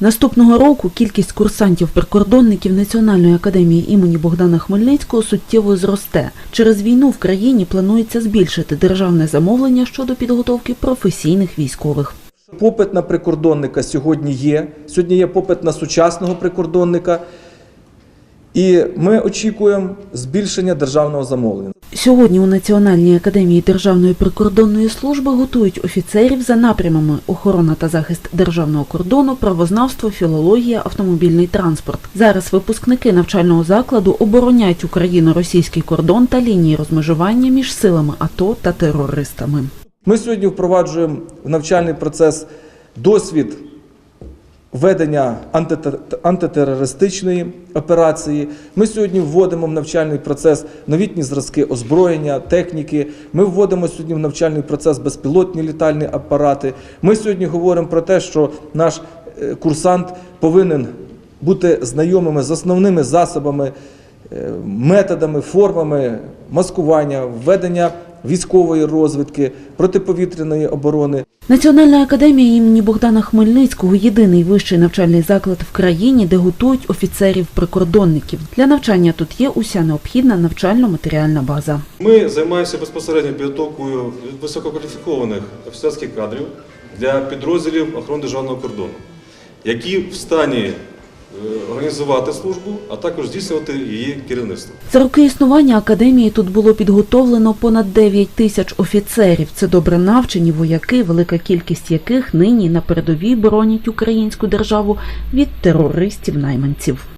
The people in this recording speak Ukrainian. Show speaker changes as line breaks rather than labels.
Наступного року кількість курсантів-прикордонників Національної академії імені Богдана Хмельницького суттєво зросте. Через війну в країні планується збільшити державне замовлення щодо підготовки професійних військових.
Попит на прикордонника сьогодні є. Сьогодні є попит на сучасного прикордонника. І ми очікуємо збільшення державного замовлення.
Сьогодні у Національній академії Державної прикордонної служби готують офіцерів за напрямами охорона та захист державного кордону, правознавство, філологія, автомобільний транспорт. Зараз випускники навчального закладу оборонять україно-російський кордон та лінії розмежування між силами АТО та терористами.
Ми сьогодні впроваджуємо в навчальний процес досвід ведення антитерористичної операції. Ми сьогодні вводимо в навчальний процес новітні зразки озброєння, техніки. Ми вводимо сьогодні в навчальний процес безпілотні літальні апарати. Ми сьогодні говоримо про те, що наш е, курсант повинен бути знайомими з основними засобами, е, методами, формами маскування, введення військової розвідки, протиповітряної оборони.
Національна академія імені Богдана Хмельницького єдиний вищий навчальний заклад в країні, де готують офіцерів-прикордонників. Для навчання тут є уся необхідна навчально-матеріальна база.
Ми займаємося безпосередньо підготовкою висококваліфікованих офіцерських кадрів для підрозділів охорони державного кордону, які в стані організувати службу, а також здійснювати її керівництво.
За роки існування академії тут було підготовлено понад 9 тисяч офіцерів. Це добре навчені вояки, велика кількість яких нині на передовій боронять українську державу від терористів-найманців.